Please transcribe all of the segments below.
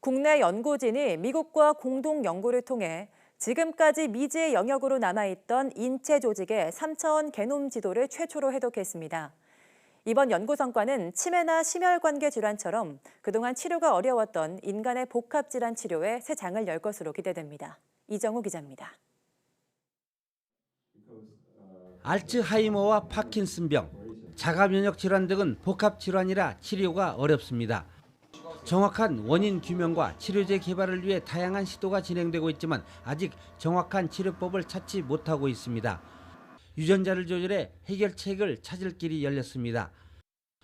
국내 연구진이 미국과 공동 연구를 통해 지금까지 미지의 영역으로 남아있던 인체 조직의 3차원 게놈 지도를 최초로 해독했습니다. 이번 연구 성과는 치매나 심혈관계 질환처럼 그동안 치료가 어려웠던 인간의 복합 질환 치료에 새 장을 열 것으로 기대됩니다. 이정우 기자입니다. 알츠하이머와 파킨슨병, 자가면역 질환 등은 복합 질환이라 치료가 어렵습니다. 정확한 원인 규명과 치료제 개발을 위해 다양한 시도가 진행되고 있지만 아직 정확한 치료법을 찾지 못하고 있습니다. 유전자를 조절해 해결책을 찾을 길이 열렸습니다.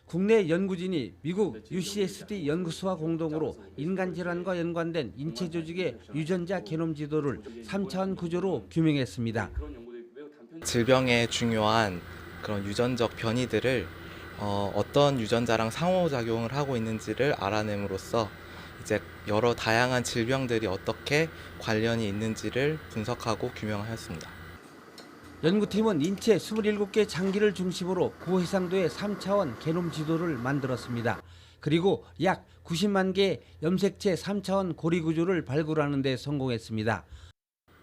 국내 연구진이 미국 UCSD 연구소와 공동으로 인간 질환과 연관된 인체 조직의 유전자 게놈 지도를 3차원 구조로 규명했습니다. 질병에 중요한 그런 유전적 변이들을 어, 어떤 유전자랑 상호작용을 하고 있는지를 알아냄으로써 이제 여러 다양한 질병들이 어떻게 관련이 있는지를 분석하고 규명하였습니다. 연구팀은 인체 27개 장기를 중심으로 고해상도의 3차원 게놈 지도를 만들었습니다. 그리고 약 90만 개의 염색체 3차원 고리 구조를 발굴하는 데 성공했습니다.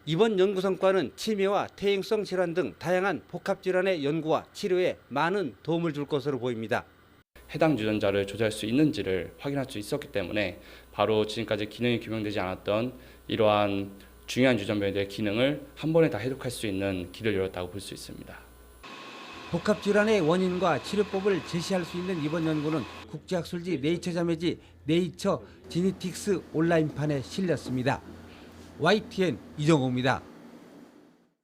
이번 연구 성과는 치매와 퇴행성 질환 등 다양한 복합 질환의 연구와 치료에 많은 도움을 줄 것으로 보입니다. 해당 유전자를 조절할 수 있는지를 확인할 수 있었기 때문에 바로 지금까지 기능이 규명되지 않았던 이러한 중요한 유전별의 기능을 한 번에 다 해독할 수 있는 길을 열었다고 볼 수 있습니다. 복합 질환의 원인과 치료법을 제시할 수 있는 이번 연구는 국제학술지 네이처 자매지 네이처 지니틱스 온라인판에 실렸습니다. YTN 이정호입니다.